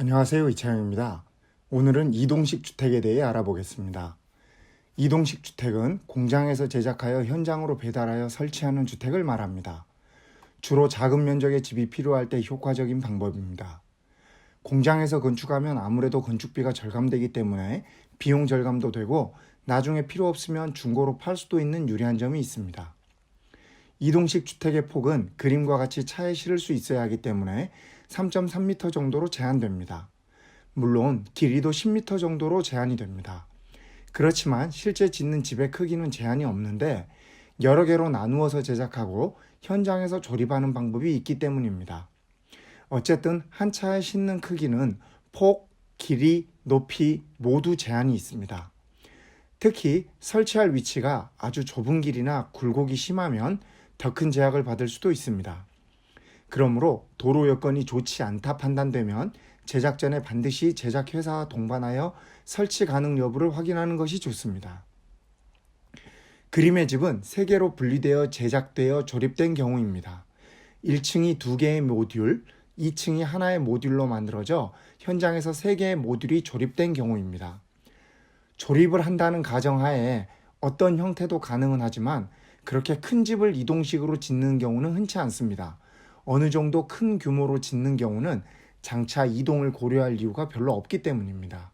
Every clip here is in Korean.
안녕하세요. 이창영입니다. 오늘은 이동식 주택에 대해 알아보겠습니다. 이동식 주택은 공장에서 제작하여 현장으로 배달하여 설치하는 주택을 말합니다. 주로 작은 면적의 집이 필요할 때 효과적인 방법입니다. 공장에서 건축하면 아무래도 건축비가 절감되기 때문에 비용 절감도 되고 나중에 필요 없으면 중고로 팔 수도 있는 유리한 점이 있습니다. 이동식 주택의 폭은 그림과 같이 차에 실을 수 있어야 하기 때문에 3.3m 정도로 제한됩니다. 물론 길이도 10m 정도로 제한이 됩니다. 그렇지만 실제 짓는 집의 크기는 제한이 없는데 여러 개로 나누어서 제작하고 현장에서 조립하는 방법이 있기 때문입니다. 어쨌든 한 차에 싣는 크기는 폭, 길이, 높이 모두 제한이 있습니다. 특히 설치할 위치가 아주 좁은 길이나 굴곡이 심하면 더 큰 제약을 받을 수도 있습니다. 그러므로 도로 여건이 좋지 않다 판단되면 제작 전에 반드시 제작 회사와 동반하여 설치 가능 여부를 확인하는 것이 좋습니다. 그림의 집은 세 개로 분리되어 제작되어 조립된 경우입니다. 1층이 두 개의 모듈, 2층이 하나의 모듈로 만들어져 현장에서 세 개의 모듈이 조립된 경우입니다. 조립을 한다는 가정하에 어떤 형태도 가능은 하지만 그렇게 큰 집을 이동식으로 짓는 경우는 흔치 않습니다. 어느 정도 큰 규모로 짓는 경우는 장차 이동을 고려할 이유가 별로 없기 때문입니다.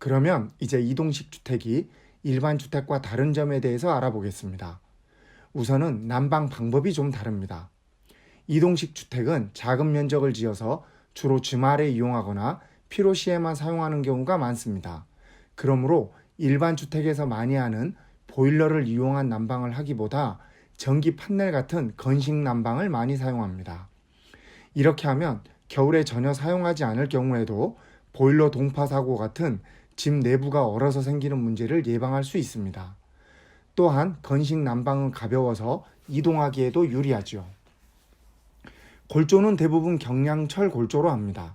그러면 이제 이동식 주택이 일반 주택과 다른 점에 대해서 알아보겠습니다. 우선은 난방 방법이 좀 다릅니다. 이동식 주택은 작은 면적을 지어서 주로 주말에 이용하거나 필요 시에만 사용하는 경우가 많습니다. 그러므로 일반 주택에서 많이 하는 보일러를 이용한 난방을 하기보다 전기 판넬 같은 건식 난방을 많이 사용합니다. 이렇게 하면 겨울에 전혀 사용하지 않을 경우에도 보일러 동파 사고 같은 집 내부가 얼어서 생기는 문제를 예방할 수 있습니다. 또한 건식 난방은 가벼워서 이동하기에도 유리하지요. 골조는 대부분 경량철 골조로 합니다.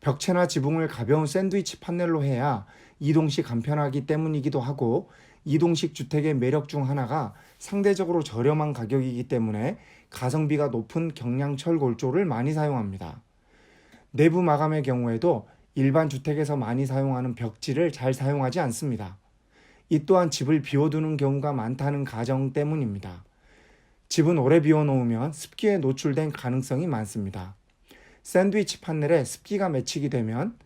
벽체나 지붕을 가벼운 샌드위치 판넬로 해야 이동 시 간편하기 때문이기도 하고 이동식 주택의 매력 중 하나가 상대적으로 저렴한 가격이기 때문에 가성비가 높은 경량철 골조를 많이 사용합니다. 내부 마감의 경우에도 일반 주택에서 많이 사용하는 벽지를 잘 사용하지 않습니다. 이 또한 집을 비워두는 경우가 많다는 가정 때문입니다. 집은 오래 비워놓으면 습기에 노출된 가능성이 많습니다. 샌드위치 판넬에 습기가 맺히게 되면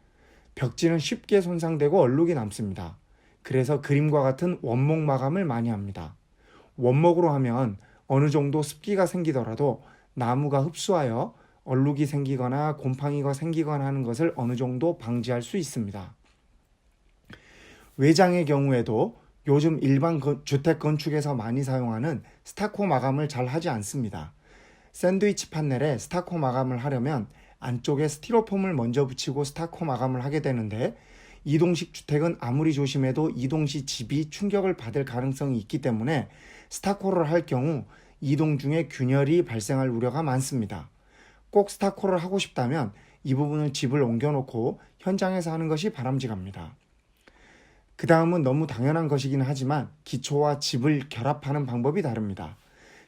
벽지는 쉽게 손상되고 얼룩이 남습니다. 그래서 그림과 같은 원목 마감을 많이 합니다. 원목으로 하면 어느 정도 습기가 생기더라도 나무가 흡수하여 얼룩이 생기거나 곰팡이가 생기거나 하는 것을 어느 정도 방지할 수 있습니다. 외장의 경우에도 요즘 일반 주택 건축에서 많이 사용하는 스타코 마감을 잘 하지 않습니다. 샌드위치 판넬에 스타코 마감을 하려면 안쪽에 스티로폼을 먼저 붙이고 스타코 마감을 하게 되는데 이동식 주택은 아무리 조심해도 이동 시 집이 충격을 받을 가능성이 있기 때문에 스타코를 할 경우 이동 중에 균열이 발생할 우려가 많습니다. 꼭 스타코를 하고 싶다면 이 부분을 집을 옮겨놓고 현장에서 하는 것이 바람직합니다. 그 다음은 너무 당연한 것이긴 하지만 기초와 집을 결합하는 방법이 다릅니다.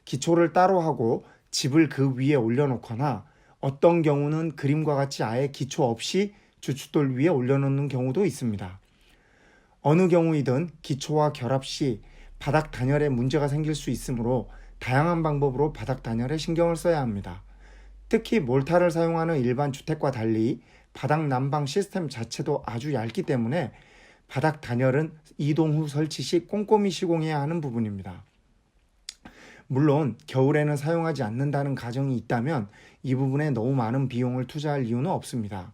기초를 따로 하고 집을 그 위에 올려놓거나 어떤 경우는 그림과 같이 아예 기초 없이 주춧돌 위에 올려놓는 경우도 있습니다. 어느 경우이든 기초와 결합 시 바닥 단열에 문제가 생길 수 있으므로 다양한 방법으로 바닥 단열에 신경을 써야 합니다. 특히 몰타를 사용하는 일반 주택과 달리 바닥 난방 시스템 자체도 아주 얇기 때문에 바닥 단열은 이동 후 설치 시 꼼꼼히 시공해야 하는 부분입니다. 물론 겨울에는 사용하지 않는다는 가정이 있다면 이 부분에 너무 많은 비용을 투자할 이유는 없습니다.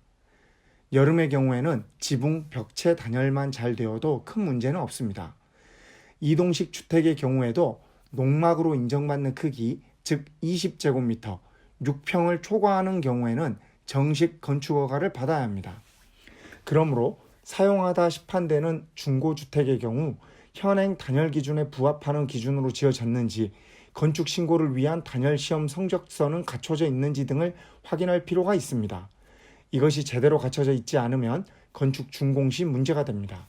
여름의 경우에는 지붕, 벽체 단열만 잘 되어도 큰 문제는 없습니다. 이동식 주택의 경우에도 농막으로 인정받는 크기, 즉 20제곱미터, 6평을 초과하는 경우에는 정식 건축허가를 받아야 합니다. 그러므로 사용하다 시판되는 중고주택의 경우 현행 단열 기준에 부합하는 기준으로 지어졌는지 건축 신고를 위한 단열 시험 성적서는 갖춰져 있는지 등을 확인할 필요가 있습니다. 이것이 제대로 갖춰져 있지 않으면 건축 준공 시 문제가 됩니다.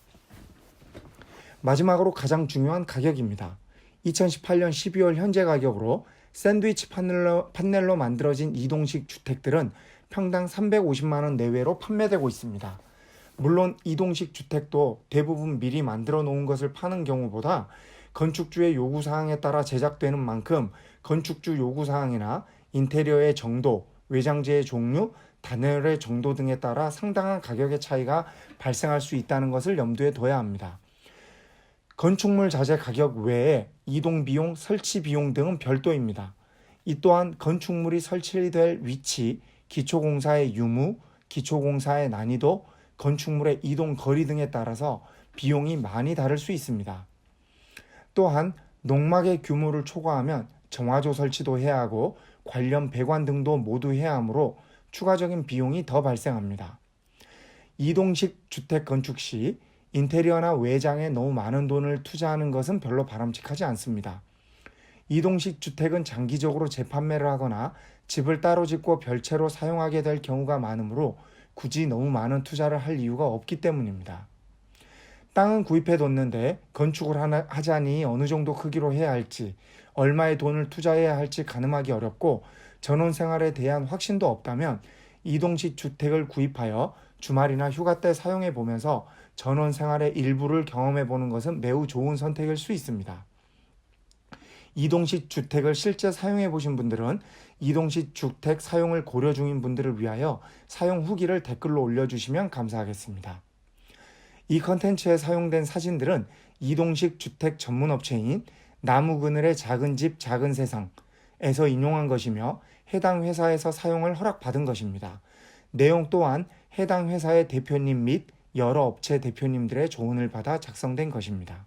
마지막으로 가장 중요한 가격입니다. 2018년 12월 현재 가격으로 샌드위치 판넬로, 판넬로 만들어진 이동식 주택들은 평당 350만 원 내외로 판매되고 있습니다. 물론 이동식 주택도 대부분 미리 만들어 놓은 것을 파는 경우보다 건축주의 요구 사항에 따라 제작되는 만큼 건축주 요구 사항이나 인테리어의 정도, 외장재의 종류, 단열의 정도 등에 따라 상당한 가격의 차이가 발생할 수 있다는 것을 염두에 둬야 합니다. 건축물 자재 가격 외에 이동 비용, 설치 비용 등은 별도입니다. 이 또한 건축물이 설치될 위치, 기초공사의 유무, 기초공사의 난이도, 건축물의 이동 거리 등에 따라서 비용이 많이 다를 수 있습니다. 또한 농막의 규모를 초과하면 정화조 설치도 해야 하고 관련 배관 등도 모두 해야 하므로 추가적인 비용이 더 발생합니다. 이동식 주택 건축 시 인테리어나 외장에 너무 많은 돈을 투자하는 것은 별로 바람직하지 않습니다. 이동식 주택은 장기적으로 재판매를 하거나 집을 따로 짓고 별채로 사용하게 될 경우가 많으므로 굳이 너무 많은 투자를 할 이유가 없기 때문입니다. 땅은 구입해 뒀는데 건축을 하나, 하자니 어느 정도 크기로 해야 할지, 얼마의 돈을 투자해야 할지 가늠하기 어렵고 전원 생활에 대한 확신도 없다면 이동식 주택을 구입하여 주말이나 휴가 때 사용해 보면서 전원 생활의 일부를 경험해 보는 것은 매우 좋은 선택일 수 있습니다. 이동식 주택을 실제 사용해 보신 분들은 이동식 주택 사용을 고려 중인 분들을 위하여 사용 후기를 댓글로 올려주시면 감사하겠습니다. 이 컨텐츠에 사용된 사진들은 이동식 주택 전문 업체인 나무 그늘의 작은 집 작은 세상 에서 인용한 것이며 해당 회사에서 사용을 허락받은 것입니다. 내용 또한 해당 회사의 대표님 및 여러 업체 대표님들의 조언을 받아 작성된 것입니다.